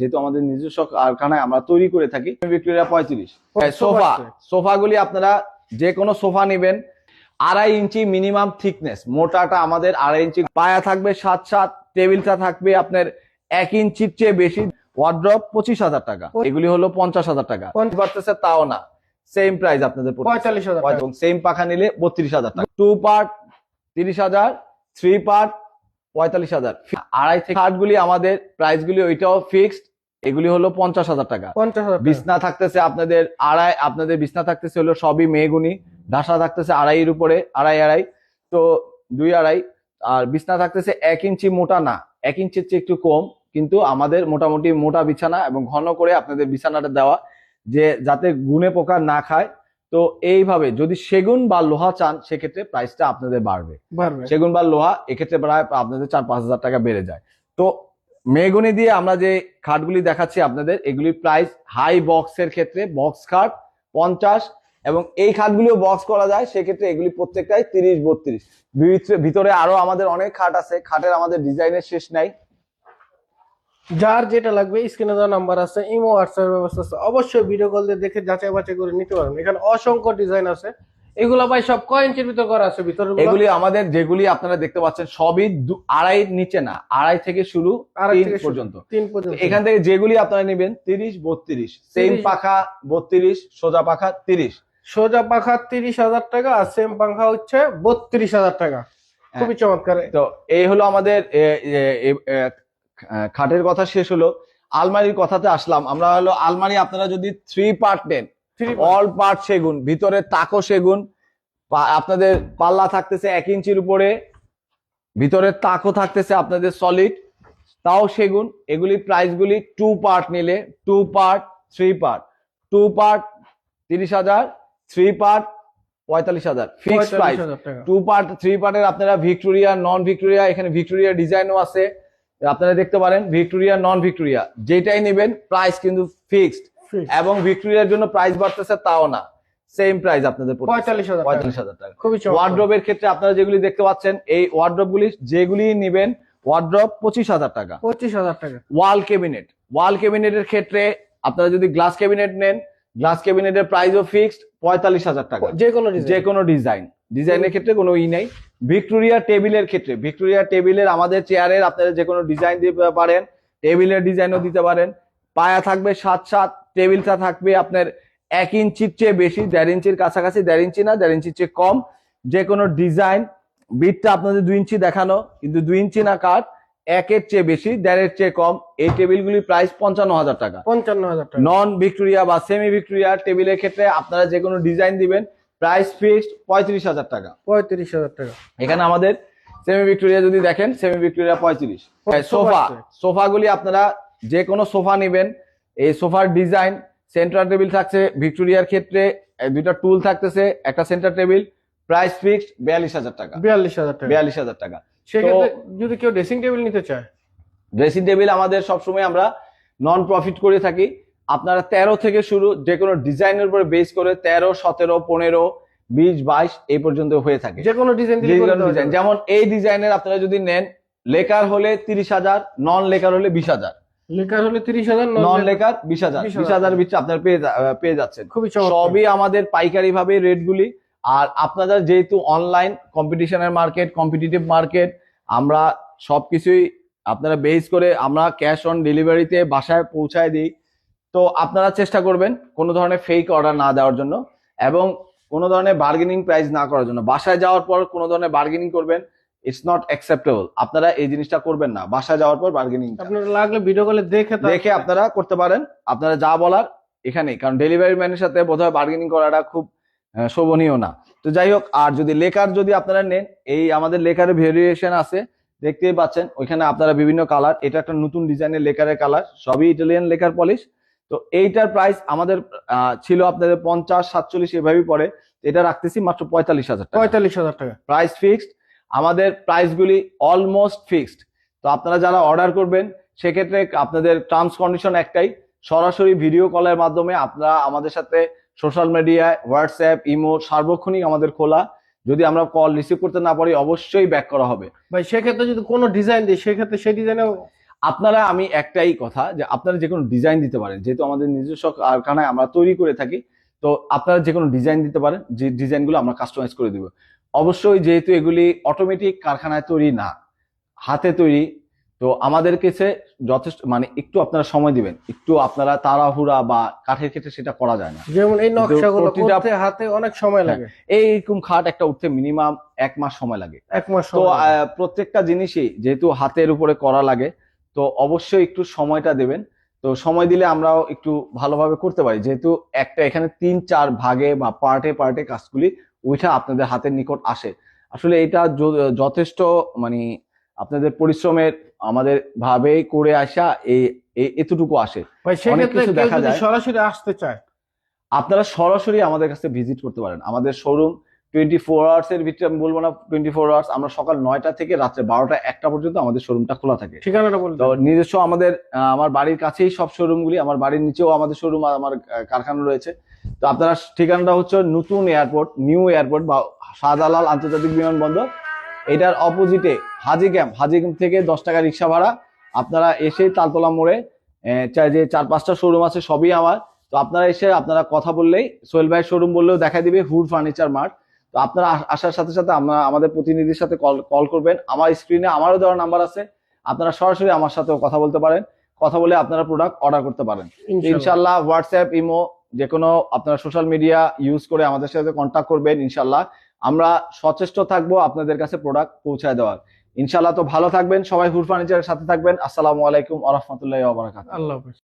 যেহেতু আমাদের নিজস্ব কারখানায় আমরা তৈরি করে থাকি ভিক্টোরিয়া পঁয়ত্রিশ। সোফা। সোফাগুলি আপনারা যে কোনো সোফা নেবেন আড়াই ইঞ্চি মিনিমাম থিকনেস মোটাটা আমাদের আড়াই ইঞ্চি। পায়া থাকবে সাত সাত টেবিলটা থাকবে আপনার এক ইঞ্চির চেয়ে বেশি। ওয়ার্ড্রপ পঁচিশ হাজার টাকা এগুলি হলো পঞ্চাশ হাজার টাকা। পারতেছে তাও না। সেম প্রাইস আপনাদের পঁয়তাল্লিশ হাজার এবং সেম পাখা নিলে বত্রিশ হাজার টাকা। টু পার্ট তিরিশ হাজার থ্রি পার্ট পঁয়তাল্লিশ হাজার। আড়াই থেকে গুলি আমাদের প্রাইস গুলি ওইটাও ফিক্সড এগুলি হলো পঞ্চাশ হাজার টাকা। পঞ্চাশ হাজার। বিছনা থাকতেছে আপনাদের আড়াই আপনাদের বিছনা থাকতেছে হলো সবই মেগুনি ঢাসা থাকতেছে আড়াইয়ের উপরে আড়াই আড়াই। তো দুই আড়াই আর বিছনা থাকতেছে এক ইঞ্চি মোটা না এক ইঞ্চির চেয়ে একটু কম কিন্তু আমাদের মোটামুটি মোটা বিছানা এবং ঘন করে আপনাদের বিছানাটা দেওয়া যে যাতে গুনে পোকা না খায়। তো এইভাবে যদি সেগুন বা লোহা চান সেক্ষেত্রে প্রাইসটা আপনাদের বাড়বে। সেগুন বা লোহা এক্ষেত্রে প্রায় আপনাদের চার পাঁচ হাজার টাকা বেড়ে যায়। তো মেগুনি দিয়ে আমরা যে খাটগুলি দেখাচ্ছি আপনাদের, এগুলির প্রাইস হাই বক্সের ক্ষেত্রে বক্স খাট পঞ্চাশ এবং এই খাটগুলিও বক্স করা যায়, সেক্ষেত্রে এগুলি প্রত্যেকটাই তিরিশ বত্রিশ। ভিতরে আরও আমাদের অনেক খাট আছে, খাটের আমাদের ডিজাইনের শেষ নাই। যার যেটা লাগবে স্ক্রিনে দেওয়া নাম্বার আছে ইমো হোয়াটসঅ্যাপ ব্যবস্থা আছে। অবশ্যই ভিডিও কল দিয়ে দেখে যাচাই বাছাই করে নিতে পারবেন। এখানে অসংখ্য ডিজাইন আছে। এগুলো ভাই সব কয় ইঞ্চির ভিতর করা আছে? ভিতরে এগুলি আমাদের যেগুলি আপনারা দেখতে পাচ্ছেন সবই আড়াই নিচে না আড়াই থেকে শুরু তিন পর্যন্ত। তিন পর্যন্ত। এখান থেকে যেগুলি আপনারা নেবেন তিরিশ বত্রিশ। সেম পাখা বত্রিশ সোজা পাখা তিরিশ। সোজা পাখা তিরিশ হাজার টাকা আর সেম পাখা হচ্ছে বত্রিশ হাজার টাকা। খুবই চমৎকার। তো এই হলো আমাদের খাটের কথা শেষ হলো। আলমারির কথাতে আসলাম। আমরা হলো আলমারি আপনারা যদি থ্রি পার্ট নেন অল পার্ট সেগুন ভিতরে তাকো সেগুন আপনাদের পাল্লা থাকতেছে এক ইঞ্চির উপরে ভিতরে তাকো থাকতেছে আপনাদের সলিড তাও সেগুন এগুলি প্রাইসগুলি টু পার্ট নিলে two part three part two part তিরিশ হাজার থ্রি পার্ট পঁয়তাল্লিশ হাজার fixed price two part three পার্টের আপনারা ভিক্টোরিয়া নন ভিক্টোরিয়া এখানে ভিক্টোরিয়া ডিজাইনও আছে আপনারা দেখতে পারেন ভিক্টোরিয়া নন ভিক্টোরিয়া যেটাই নেবেন প্রাইস কিন্তু ফিক্সড। এবং ভিক্টোরিয়ার জন্য প্রাইস বাড়তেছে তাও না। সেম প্রাইস আপনাদের পঁয়তাল্লিশ হাজার পঁয়তাল্লিশ হাজার টাকা। খুবই ওয়ার্ড্রোবের ক্ষেত্রে আপনারা যেগুলি দেখতে পাচ্ছেন এই ওয়ার্ড্রোব গুলি যেগুলি নেবেন ওয়ার্ড্রোব পঁচিশ হাজার টাকা। পঁচিশ হাজার টাকা। ওয়াল ক্যাবিনেট ওয়াল ক্যাবিনেটের ক্ষেত্রে আপনারা যদি গ্লাস ক্যাবিনেট নেন গ্লাস ক্যাবিনেটের প্রাইসও ফিক্সড পঁয়তাল্লিশ হাজার টাকা। যে কোনো যে কোনো ডিজাইন ডিজাইনের ক্ষেত্রে কোনো ই নেই। ভিক্টোরিয়া টেবিলের ক্ষেত্রে ভিক্টোরিয়া টেবিলের আমাদের চেয়ারের আপনারা যে কোনো ডিজাইন দিতে পারেন টেবিলের ডিজাইনও দিতে পারেন। পায়া থাকবে সাত সাত টেবিলটা থাকবে আপনার এক ইঞ্চির চেয়ে বেশি দেড় ইঞ্চির কাছাকাছি দেড় ইঞ্চি না দেড় ইঞ্চির চেয়ে কম। যে কোনো ডিজাইন বিটটা আপনাদের দুই ইঞ্চি দেখানো কিন্তু দুই ইঞ্চি না কাঠ একের চেয়ে বেশি দেড়ের চেয়ে কম। এই টেবিলগুলির প্রাইস পঞ্চান্ন হাজার টাকা। পঞ্চান্ন হাজার টাকা। নন ভিক্টোরিয়া বা সেমি ভিক্টোরিয়া টেবিলের ক্ষেত্রে আপনারা যে কোনো ডিজাইন দিবেন প্রাইস ফিক্সড পঁয়ত্রিশ হাজার টাকা। পঁয়ত্রিশ হাজার টাকা। এখানে আমাদের সেমি ভিক্টোরিয়া যদি দেখেন সেমি ভিক্টোরিয়া পঁয়ত্রিশ সোফা। সোফাগুলি আপনারা যে কোনো সোফা নেবেন এই সোফার ডিজাইন সেন্টার টেবিল থাকছে ভিক্টোরিয়ার ক্ষেত্রে দুইটা টুল থাকতেছে একটা সেন্টার টেবিল প্রাইস ফিক্সড বিয়াল্লিশ হাজার টাকা। বিয়াল্লিশ হাজার টাকা। বিয়াল্লিশ হাজার টাকা। সেক্ষেত্রে যদি কেউ ড্রেসিং টেবিল নিতে চায়? ড্রেসিং টেবিল আমাদের সবসময় আমরা নন প্রফিট করে থাকি। আপনারা তেরো থেকে শুরু যে কোনো ডিজাইনের উপরে বেস করে তেরো সতেরো পনেরো বিশ বাইশ এই পর্যন্ত হয়ে থাকে। যে কোনো ডিজাইন ডিজাইন যেমন এই ডিজাইনের আপনারা যদি নেন লেকার হলে তিরিশ হাজার নন লেকার হলে বিশ হাজার। লেকার হলে তিরিশ হাজার নন লেকার বিশ হাজার। 20,000 বিশ হাজার ভিতরে আপনারা পেয়ে পেয়ে যাচ্ছেন। খুবই সবই আমাদের পাইকারি ভাবে রেটগুলি। আর আপনারা যেহেতু অনলাইন কম্পিটিশনের মার্কেট কম্পিটিটিভ মার্কেট আমরা সবকিছুই আপনারা বেস করে আমরা ক্যাশ অন ডেলিভারিতে বাসায় পৌঁছায় দিই। তো আপনারা চেষ্টা করবেন কোনো ধরনের ফেক অর্ডার না দেওয়ার জন্য এবং কোনো ধরনের বার্গেনিং প্রাইস না করার জন্য। বাসায় যাওয়ার পর কোনো ধরনের বার্গেনিং করবেন। ইটস নট অ্যাকসেপ্টেবল আপনারা এই জিনিসটা করবেন না। বাসায় যাওয়ার পর বার্গেনিং আপনার লাগলে ভিডিও কলে দেখে দেখে আপনারা করতে পারেন। আপনারা যা বলার এখানেই। কারণ ডেলিভারি ম্যানের সাথে বোধহয় বার্গেনিং করাটা খুব শোভনীয় না। তো যাই হোক আর যদি লেকার যদি আপনারা নেন এই আমাদের লেকারের ভেরিয়েশন আছে। দেখতেই পাচ্ছেন ওইখানে আপনারা বিভিন্ন কালার এটা একটা নতুন ডিজাইনের লেকারের কালার সবই ইটালিয়ান লেকার পলিশ তো এইটার প্রাইস আমাদের ছিল আপনাদের পঞ্চাশ সাতচল্লিশ এভাবেই পড়ে। এটা রাখতেছি মাত্র পঁয়তাল্লিশ হাজার টাকা। পঁয়তাল্লিশ হাজার টাকা। প্রাইস ফিক্সড আমাদের প্রাইসগুলি অলমোস্ট ফিক্সড তো আপনারা যারা অর্ডার করবেন সেক্ষেত্রে আপনাদের টার্মস কন্ডিশন একটাই সরাসরি ভিডিও কলের মাধ্যমে আপনারা আমাদের সাথে সোশ্যাল মিডিয়ায় হোয়াটসঅ্যাপ ইমো সার্বক্ষণিক আমাদের খোলা। যদি আমরা কল রিসিভ করতে না পারি অবশ্যই ব্যাক করা হবে। ভাই সেক্ষেত্রে যদি কোনো ডিজাইন দিই সেক্ষেত্রে সেই ডিজাইনেও আপনারা আমি একটাই কথা যে আপনারা যে কোনো ডিজাইন দিতে পারেন যেহেতু আমাদের নিজস্ব কারখানায় আমরা তৈরি করে থাকি তো আপনারা যে কোনো ডিজাইন দিতে পারেন যে ডিজাইনগুলো আমরা কাস্টমাইজ করে দিব। অবশ্যই যেহেতু এগুলি অটোমেটিক কারখানায় তৈরি না হাতে তৈরি তো আমাদের কাছে যথেষ্ট মানে একটু আপনারা সময় দিবেন একটু আপনারা তাড়াহুড়া বা কাঠের ক্ষেত্রে সেটা করা যায় না। যেমন এই নকশাগুলো করতে হাতে অনেক সময় লাগে। এইরকম খাট একটা উঠতে মিনিমাম এক মাস সময় লাগে। এক মাস তো আহ, প্রত্যেকটা জিনিসই যেহেতু হাতের উপরে করা লাগে তো অবশ্যই একটু সময়টা দেবেন। তো সময় দিলে আমরাও একটু ভালোভাবে করতে পারি। যেহেতু একটা এখানে তিন চার ভাগে বা পার্টে পার্টে কাজগুলি ওইটা আপনাদের হাতের নিকট আসে। আসলে এটা যথেষ্ট মানে আপনাদের পরিশ্রমের আমাদের ভাবে করে আসা এই এই- এতটুকু আসে। অনেক কিছু দেখা যায়। সরাসরি আসতে চায়। আপনারা সরাসরি আমাদের কাছে ভিজিট করতে পারেন। আমাদের শোরুম টোয়েন্টি ফোর আওয়ার্স এর ভিতরে আমি বলব না টোয়েন্টি ফোর আওয়ার্স আমরা সকাল নয়টা থেকে রাত্রে বারোটা একটা পর্যন্ত আমাদের শোরুমটা খোলা থাকে। ঠিকানাটা বলতে তো নিজস্ব আমাদের আমার বাড়ির কাছেই সব শোরুমগুলি আমার বাড়ির নিচেও আমাদের শোরুম আর আমার কারখানা রয়েছে। তো আপনারা ঠিকানাটা হচ্ছে নতুন এয়ারপোর্ট নিউ এয়ারপোর্ট বা শাহজালাল আন্তর্জাতিক বিমানবন্দর। এটার অপোজিটে হাজি ক্যাম্প হাজি ক্যাম্প থেকে দশ টাকা রিক্সা ভাড়া। আপনারা এসে তালতলা মোড়ে যে চার পাঁচটা শোরুম আছে সবই আমার। তো আপনারা এসে আপনারা কথা বললেই সোহেল ভাই শোরুম বললেও দেখা দিবে হুড ফার্নিচার মার্ট। তো আপনারা আসার সাথে সাথে আমরা আমাদের প্রতিনিধির সাথে কল কল করবেন। আমার স্ক্রিনে আমারও দেওয়ার নাম্বার আছে। আপনারা সরাসরি আমার সাথেও কথা বলতে পারেন। কথা বলে আপনারা প্রোডাক্ট অর্ডার করতে পারেন। ইনশাল্লাহ। হোয়াটসঅ্যাপ ইমো যে কোনো আপনারা সোশ্যাল মিডিয়া ইউজ করে আমাদের সাথে কন্ট্যাক্ট করবেন ইনশাল্লাহ। আমরা সচেষ্ট থাকব আপনাদের কাছে প্রোডাক্ট পৌঁছায় দেওয়ার। ইনশাল্লাহ তো ভালো থাকবেন। সবাই হুর ফার্নিচারের সাথে থাকবেন। আসসালামু আলাইকুম আ রহমতুল্লাহ আল্লাহ হাফেজ।